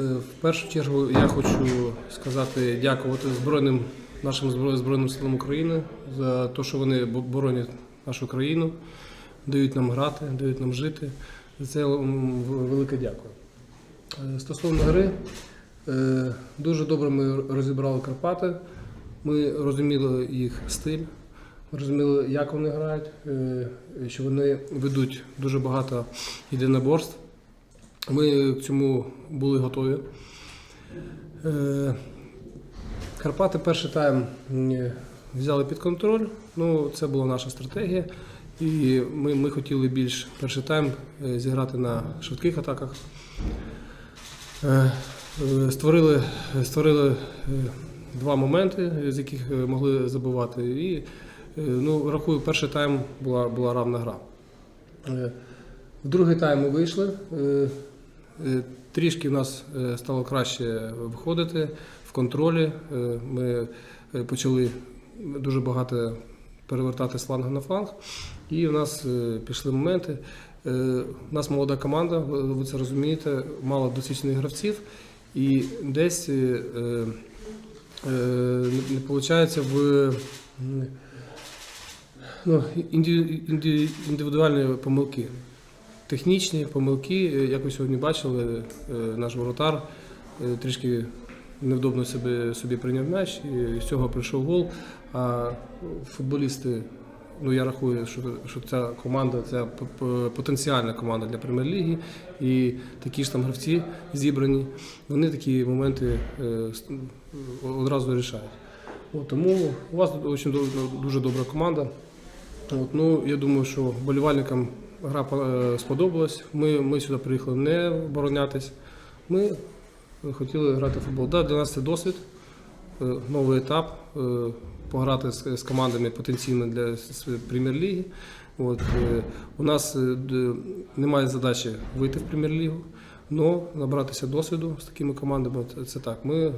В першу чергу я хочу сказати дякувати збройним нашим збройним силам України за те, що вони боронять нашу країну, дають нам грати, дають нам жити. За це велике дякую. Е, Стосовно гри, е, дуже добре ми розібрали Карпати. Ми розуміли їх стиль, ми розуміли, як вони грають, е, що вони ведуть дуже багато єдиноборств. Ми к цьому були готові. Е, Карпати перший тайм взяли під контроль. Ну, це була наша стратегія. І ми, ми хотіли більш перший тайм е, зіграти на швидких атаках. Е, Створили, створили два моменти, з яких могли забивати. І ну, рахую, перший тайм була, була равна гра. В другий тайм ми вийшли. Е, е, Трішки в нас е, стало краще виходити в контролі. Е, Ми е, почали дуже багато перевертати з флангу на фланг. І в нас е, пішли моменти. Е, У нас молода команда, ви це розумієте, мало досвідчених гравців. І десь е, е, е, не виходить в ну, індивідуальні помилки. Технічні помилки, е, як ви сьогодні бачили, е, наш воротар е, трішки невдобно собі, собі прийняв м'яч, і з цього прийшов гол. А футболісти, ну я рахую, що, що ця команда це потенціальна команда для прем'єр-ліги. І такі ж там гравці зібрані, вони такі моменти одразу рішають. От, тому у вас дуже добра команда. От, ну, я думаю, що болівальникам гра е, сподобалась. Ми, ми сюди приїхали не оборонятись. Ми хотіли грати в футбол. Да, для нас це досвід, е, новий етап. е, Пограти з, з командами потенційно для прем'єр-ліги. От, е, у нас е, немає задачі вийти в прем'єр-лігу, але набратися досвіду з такими командами це, так. Ми е,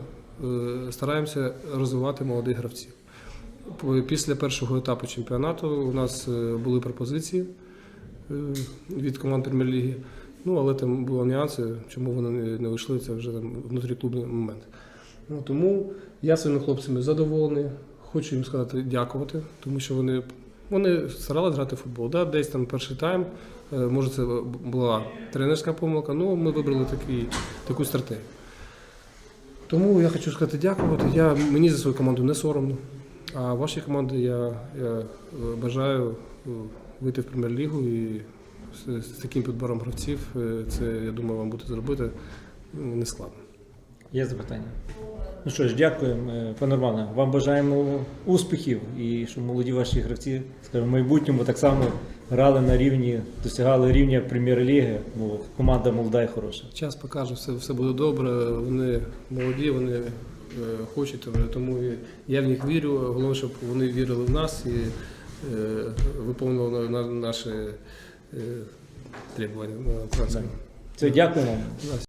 стараємося розвивати молодих гравців. Після першого етапу чемпіонату у нас е, були пропозиції е, від команд прем'єр-ліги. Ну, але там були нюанси, чому вони не- вийшли, це вже там внутріклубний момент. Ну, тому я своїми хлопцями задоволений. Хочу їм сказати дякувати, тому що вони, вони старалися грати в футбол. Да? Десь там перший тайм, е, може це була тренерська помилка, але ми вибрали такий, таку стратегію. Тому я хочу сказати дякувати. Я, мені за свою команду не соромно. А вашій команді я, я е, бажаю е, вийти в прем'єр-лігу і з, з таким підбором гравців, е, це, я думаю, вам буде зробити ну, не складно. Є запитання. Ну що ж, дякуємо, е, пане Романе. Вам бажаємо успіхів і щоб молоді ваші гравці, скажімо, в майбутньому так само грали на рівні, досягали рівня прем'єр-ліги, бо команда молода і хороша. Час покаже, все, все буде добре. Вони молоді, вони е, хочуть, тому я в них вірю. Головне, щоб вони вірили в нас і е, на наші е, требування. Це дякуємо. Да,